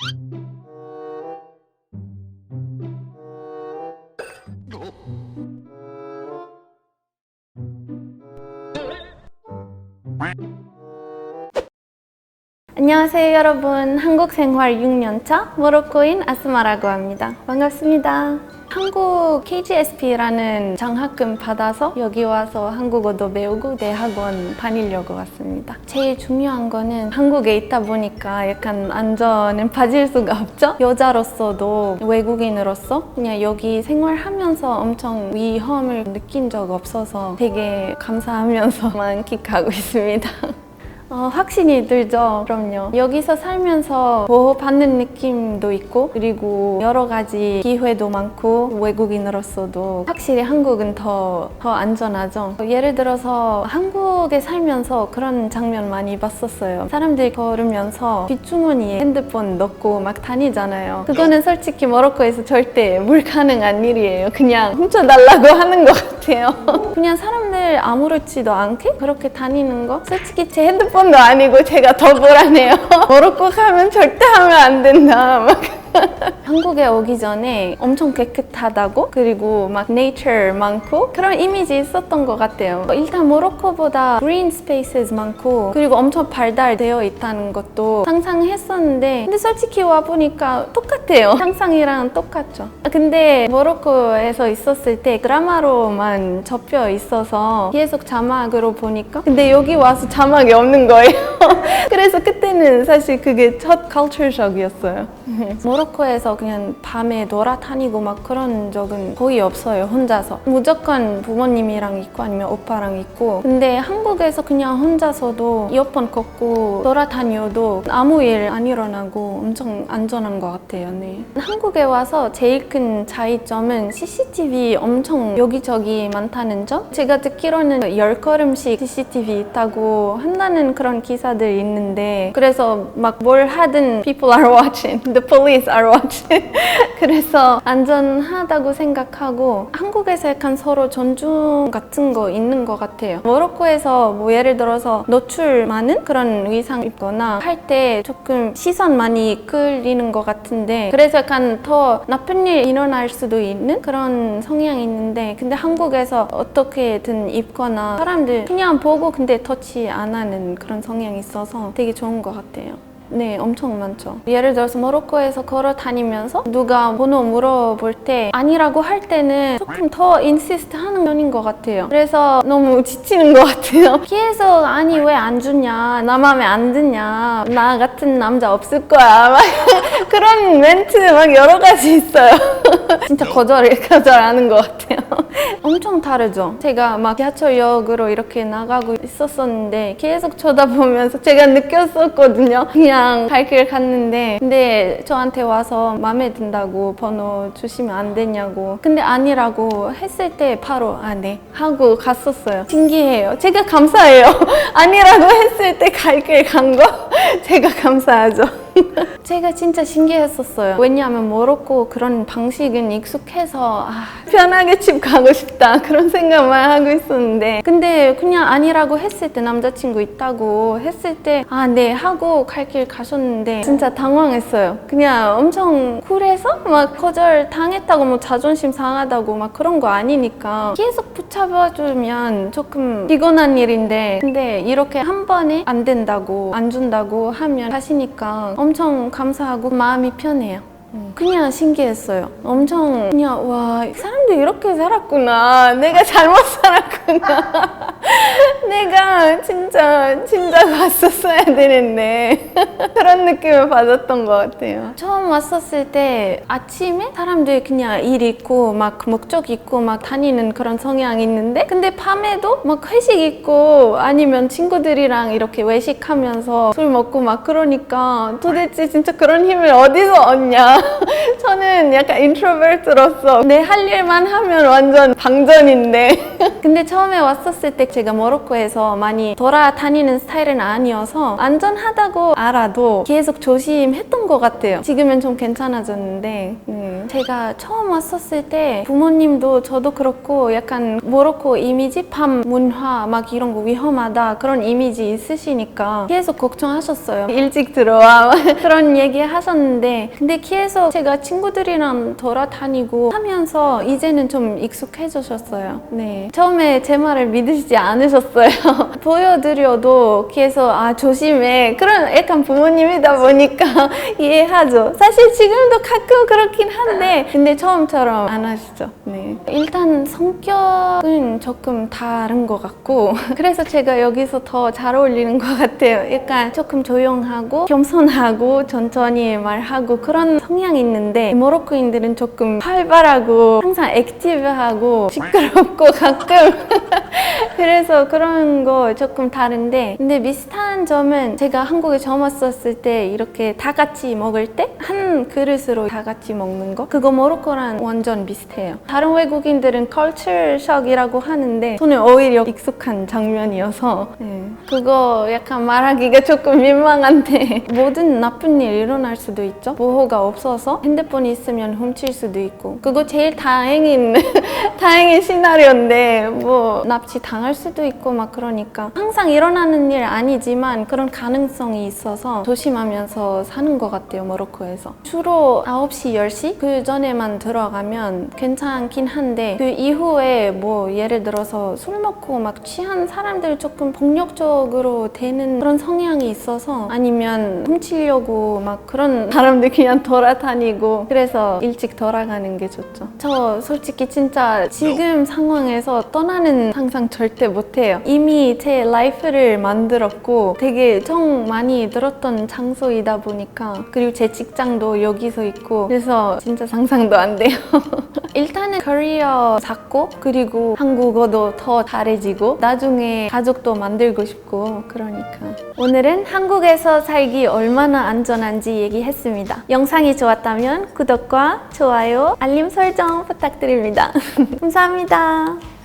Thank you. 안녕하세요 여러분. 한국 생활 6년차 모로코인 아스마라고 합니다. 반갑습니다. 한국 KGSP라는 장학금 받아서 여기 와서 한국어도 배우고 대학원 다니려고 왔습니다. 제일 중요한 거는 한국에 있다 보니까 약간 안전은 빠질 수가 없죠? 여자로서도 외국인으로서 그냥 여기 생활하면서 엄청 위험을 느낀 적 없어서 되게 감사하면서 만끽하고 있습니다 어, 확신이 들죠. 그럼요. 여기서 살면서 보호받는 느낌도 있고, 그리고 여러 가지 기회도 많고, 외국인으로서도 확실히 한국은 더, 더 안전하죠. 예를 들어서 한국에 살면서 그런 장면 많이 봤었어요. 사람들이 걸으면서 뒷주머니에 핸드폰 넣고 막 다니잖아요. 그거는 솔직히 모로코에서 절대 물 가능한 일이에요. 그냥 훔쳐달라고 하는 것 같아요. 그냥 사람들 아무렇지도 않게 그렇게 다니는 거? 솔직히 제 핸드폰 도 아니고 제가 더 불안해요. 모로코 가면 절대 하면 안 된다. 막. 한국에 오기 전에 엄청 깨끗하다고 그리고 막 네이처 많고 그런 이미지 있었던 것 같아요. 일단 모로코보다 그린 스페이스 많고 그리고 엄청 발달되어 있다는 것도 상상했었는데 근데 솔직히 와 보니까 똑같아요. 상상이랑 똑같죠. 근데 모로코에서 있었을 때 드라마로만 접혀 있어서 계속 자막으로 보니까 근데 여기 와서 자막이 없는 거예요. 그래서 그때는 사실 그게 첫 culture shock이었어요. 모로코에서 그냥 밤에 돌아다니고 막 그런 적은 거의 없어요 혼자서. 무조건 부모님이랑 있고 아니면 오빠랑 있고. 근데 한국에서 그냥 혼자서도 이어폰 꽂고 돌아다녀도 아무 일 안 일어나고 엄청 안전한 것 같아요 네. 한국에 와서 제일 큰 차이점은 CCTV 엄청 여기저기 많다는 점? 제가 듣기로는 열 걸음씩 CCTV 있다고 한다는 그런 기사들 있는데 그래서 막 뭘 하든 people are watching the police are watching. 그래서 안전하다고 생각하고 한국에서 약간 서로 존중 같은 거 있는 것 같아요. 모로코에서 뭐 예를 들어서 노출 많은 그런 의상 입거나 할 때 조금 시선 많이 끌리는 것 같은데 그래서 약간 더 나쁜 일 일어날 수도 있는 그런 성향이 있는데 근데 한국에서 어떻게든 입거나 사람들 그냥 보고 근데 터치 안 하는 그런 성향이 있어서 되게 좋은 것 같아요. 네, 엄청 많죠. 예를 들어서 모로코에서 걸어 다니면서 누가 번호 물어볼 때 아니라고 할 때는 조금 더 인시스트 하는 편인 것 같아요. 그래서 너무 지치는 것 같아요. 계속 아니 왜 안 주냐, 나 마음에 안 드냐, 나 같은 남자 없을 거야. 막 그런 멘트 막 여러 가지 있어요. 진짜 거절을 거절하는 것 같아요. 엄청 다르죠. 제가 막 지하철역으로 이렇게 나가고 있었었는데 계속 쳐다보면서 제가 느꼈었거든요. 그냥 갈길 갔는데 근데 저한테 와서 마음에 든다고 번호 주시면 안 되냐고 근데 아니라고 했을 때 바로 아 네 하고 갔었어요. 신기해요. 제가 감사해요. 아니라고 했을 때 갈 길 간 거 제가 감사하죠. 제가 진짜 신기했었어요. 왜냐하면 모로코 그런 방식은 익숙해서 아, 편하게 집 가고 싶다 그런 생각만 하고 있었는데 근데 그냥 아니라고 했을 때 남자친구 있다고 했을 때 아 네 하고 갈 길 가셨는데 진짜 당황했어요. 그냥 엄청 쿨해서 막 거절 당했다고 뭐 자존심 상하다고 막 그런 거 아니니까 계속 붙잡아주면 조금 피곤한 일인데 근데 이렇게 한 번에 안 된다고 안 준다고 하면 하시니까 엄청 감사하고 마음이 편해요. 음, 그냥 신기했어요. 엄청 그냥 와 사람들 이렇게 살았구나. 내가 잘못 살았구나. 내가 진짜 진짜 왔었어야 되는데 그런 느낌을 받았던 것 같아요. 처음 왔었을 때 아침에 사람들 그냥 일 있고 막 목적 있고 막 다니는 그런 성향이 있는데 근데 밤에도 막 회식 있고 아니면 친구들이랑 이렇게 외식하면서 술 먹고 막 그러니까 도대체 진짜 그런 힘을 어디서 얻냐 저는 약간 인트로버트로서 내 할 일만 하면 완전 방전인데 근데 처음에 왔었을 때 제가 모로코 에서 많이 돌아다니는 스타일은 아니어서 안전하다고 알아도 계속 조심했던 것 같아요. 지금은 좀 괜찮아졌는데 음. 제가 처음 왔었을 때 부모님도 저도 그렇고 약간 모로코 이미지 밤 문화 막 이런 거 위험하다 그런 이미지 있으시니까 계속 걱정하셨어요. 일찍 들어와 막 그런 얘기 하셨는데 근데 계속 제가 친구들이랑 돌아다니고 하면서 이제는 좀 익숙해지셨어요. 네. 처음에 제 말을 믿으시지 않으셨어요 보여드려도 계속 아 조심해. 그런 약간 부모님이다 보니까 이해하죠. 사실 지금도 가끔 그렇긴 한데 근데 처음처럼 안 하시죠. 네. 일단 성격은 조금 다른 것 같고 그래서 제가 여기서 더 잘 어울리는 것 같아요. 약간 조금 조용하고 겸손하고 천천히 말하고 그런 성향이 있는데 모로코인들은 조금 활발하고 항상 액티브하고 시끄럽고 가끔. 그래서 그런 거 조금 다른데 근데 비슷한 점은 제가 한국에 처음 왔었을 때 이렇게 다 같이 먹을 때 한 그릇으로 다 같이 먹는 거 그거 모로코랑 완전 비슷해요 다른 외국인들은 컬처 셔이라고 하는데 저는 오히려 익숙한 장면이어서 네. 그거 약간 말하기가 조금 민망한데 모든 나쁜 일 일어날 수도 있죠. 보호가 없어서 핸드폰 있으면 훔칠 수도 있고. 그거 제일 다행인 다행인 시나리오인데 뭐 납치 당할 수도 있고 막 그러니까. 항상 일어나는 일 아니지만 그런 가능성이 있어서 조심하면서 사는 것 같아요 모로코에서. 주로 9시 10시? 그 전에만 들어가면 괜찮긴 한데 그 이후에 뭐 예를 들어서 술 먹고 막 취한 사람들 조금 폭력적 으로 되는 그런 성향이 있어서 아니면 훔치려고 막 그런 사람들 그냥 돌아다니고 그래서 일찍 돌아가는 게 좋죠. 저 솔직히 진짜 지금 상황에서 떠나는 상상 절대 못해요. 이미 제 라이프를 만들었고 되게 정 많이 들었던 장소이다 보니까 그리고 제 직장도 여기서 있고 그래서 진짜 상상도 안 돼요. 일단은 커리어 쌓고 그리고 한국어도 더 잘해지고 나중에 가족도 만들고 싶고 그러니까. 오늘은 한국에서 살기 얼마나 안전한지 얘기했습니다. 영상이 좋았다면 구독과 좋아요 알림 설정 부탁드립니다. 감사합니다